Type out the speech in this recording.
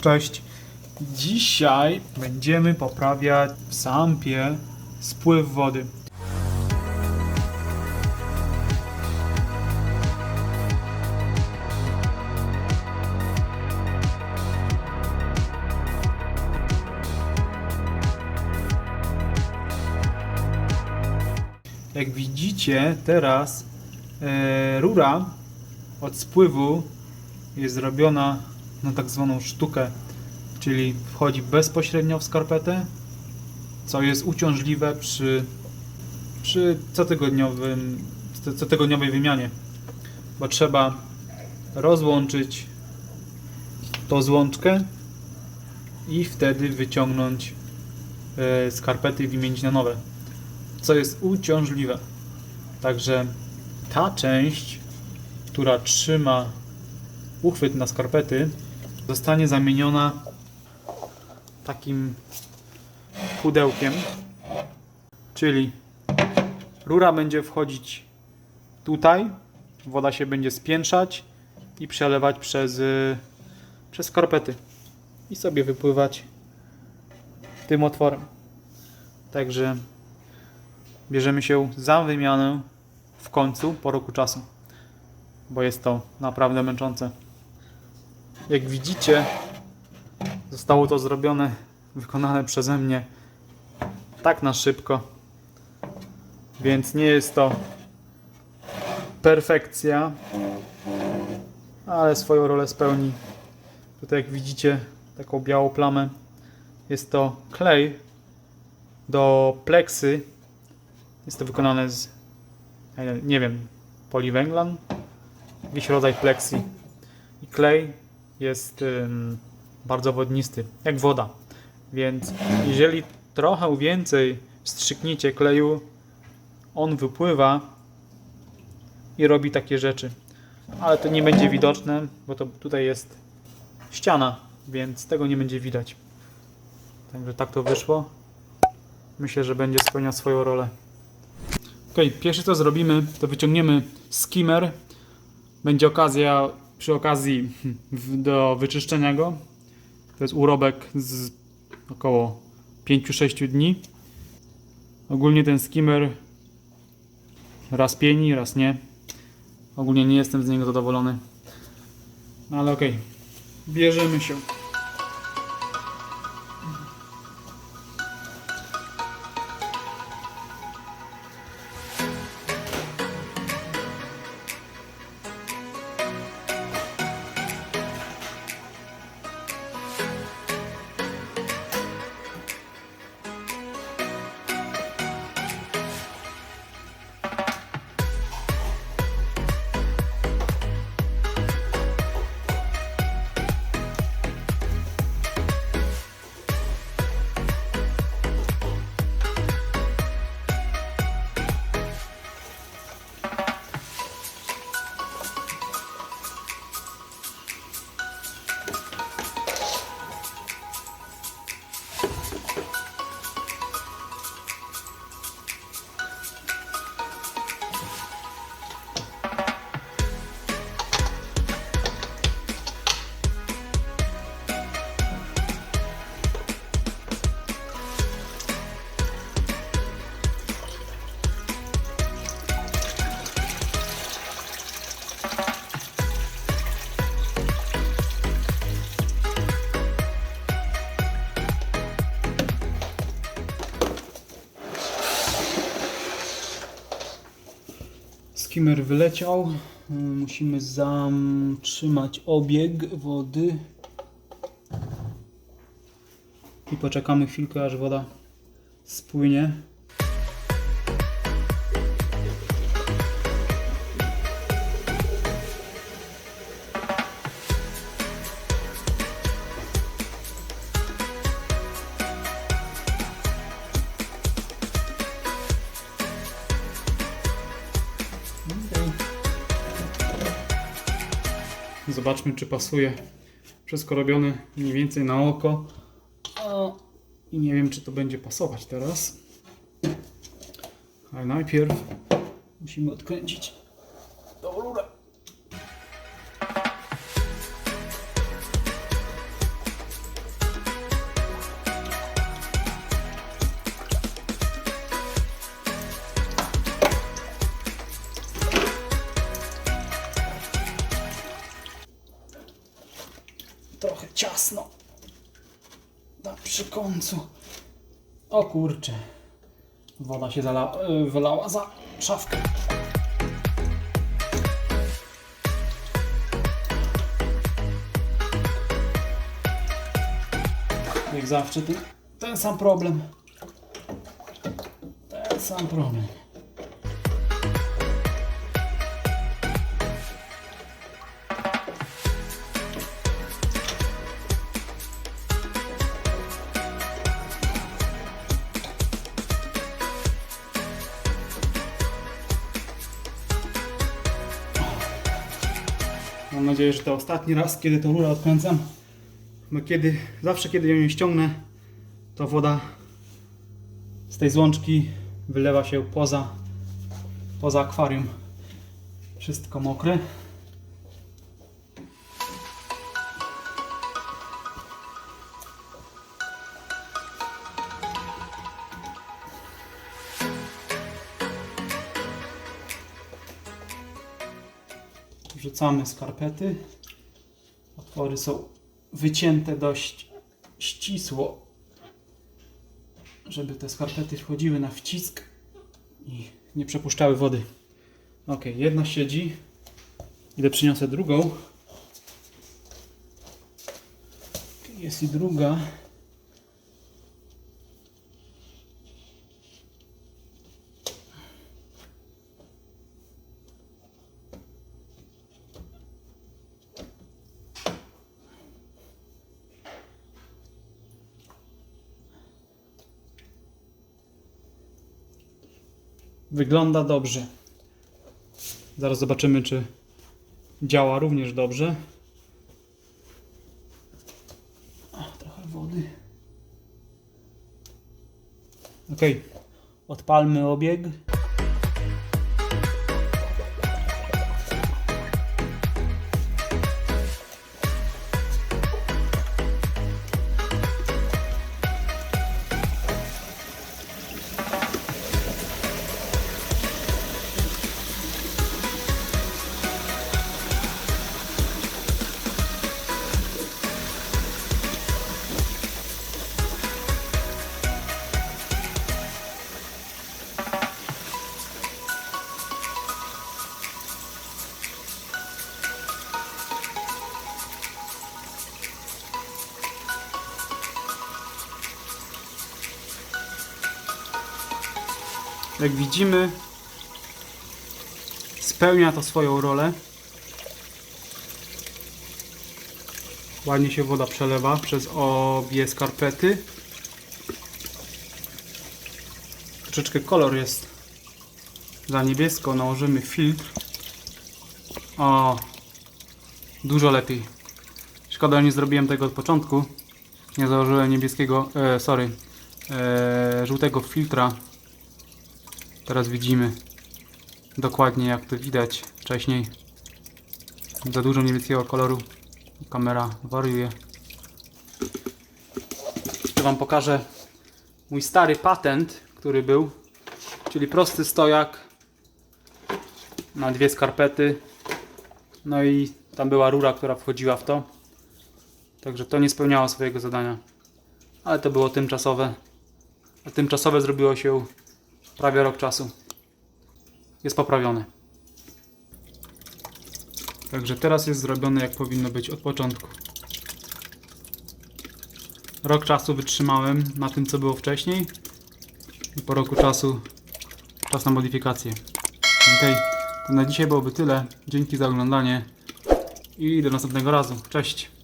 Cześć. Dzisiaj będziemy poprawiać w sampie spływ wody. Jak widzicie teraz e, rura od spływu jest zrobiona na tak zwaną sztukę, czyli wchodzi bezpośrednio w skarpetę, co jest uciążliwe przy, przy cotygodniowym, cotygodniowej wymianie, bo trzeba rozłączyć tą złączkę i wtedy wyciągnąć e, skarpety i wymienić na nowe, co jest uciążliwe. Także ta część, która trzyma uchwyt na skarpety zostanie zamieniona takim pudełkiem, czyli rura będzie wchodzić tutaj, woda się będzie spiętrzać i przelewać przez, y, przez skarpety i sobie wypływać tym otworem. Także bierzemy się za wymianę w końcu po roku czasu, bo jest to naprawdę męczące. Jak widzicie, zostało to zrobione, wykonane przeze mnie tak na szybko. Więc nie jest to perfekcja, ale swoją rolę spełni. Tutaj jak widzicie taką białą plamę jest to klej do pleksy. Jest to wykonane z nie wiem, poliwęglan, jakiś rodzaj pleksji. I klej jest bardzo wodnisty, jak woda. Więc jeżeli trochę więcej wstrzykniecie kleju, on wypływa i robi takie rzeczy. Ale to nie będzie widoczne, bo to tutaj jest ściana, więc tego nie będzie widać. Także tak to wyszło. Myślę, że będzie spełniał swoją rolę. Ok, pierwsze co zrobimy, to wyciągniemy skimmer. Będzie okazja przy okazji do wyczyszczenia go. To jest urobek z około 5-6 dni. Ogólnie ten skimmer raz pieni, raz nie. Ogólnie nie jestem z niego zadowolony. No ale okej, bierzemy się. Skimmer wyleciał. Musimy zatrzymać obieg wody. I poczekamy chwilkę, aż woda spłynie. Zobaczmy, czy pasuje. Wszystko robione mniej więcej na oko. I nie wiem, czy to będzie pasować teraz. Ale najpierw musimy odkręcić tą rurę. Przy końcu. O kurcze. Woda się zala, y, wylała za szafkę. Jak zawsze ten, ten sam problem. Ten sam problem. Mam nadzieję, że to ostatni raz, kiedy tą rurę odkręcam. Bo kiedy, zawsze kiedy ją ściągnę, to woda z tej złączki wylewa się poza, poza akwarium. Wszystko mokre. Wrzucamy skarpety. Otwory są wycięte dość ścisło, żeby te skarpety wchodziły na wcisk i nie przepuszczały wody. Ok, jedna siedzi. Idę przyniosę drugą. Jest i druga. Wygląda dobrze. Zaraz zobaczymy, czy działa również dobrze. Trochę wody. Ok, odpalmy obieg. Jak widzimy, spełnia to swoją rolę. Ładnie się woda przelewa przez obie skarpety. Troszeczkę kolor jest za niebiesko. Nałożymy filtr. O, dużo lepiej. Szkoda, nie zrobiłem tego od początku. Nie założyłem niebieskiego, e, sorry, e, żółtego filtra. Teraz widzimy dokładnie jak to widać wcześniej. Za dużo niebieskiego koloru. Kamera wariuje. Jeszcze Wam pokażę mój stary patent, który był. Czyli prosty stojak na dwie skarpety. No i tam była rura, która wchodziła w to. Także to nie spełniało swojego zadania. Ale to było tymczasowe. A tymczasowe zrobiło się prawie rok czasu. Jest poprawione. Także teraz jest zrobione jak powinno być od początku. Rok czasu wytrzymałem na tym co było wcześniej i po roku czasu czas na modyfikację. Ok, to na dzisiaj byłoby tyle. Dzięki za oglądanie i do następnego razu. Cześć!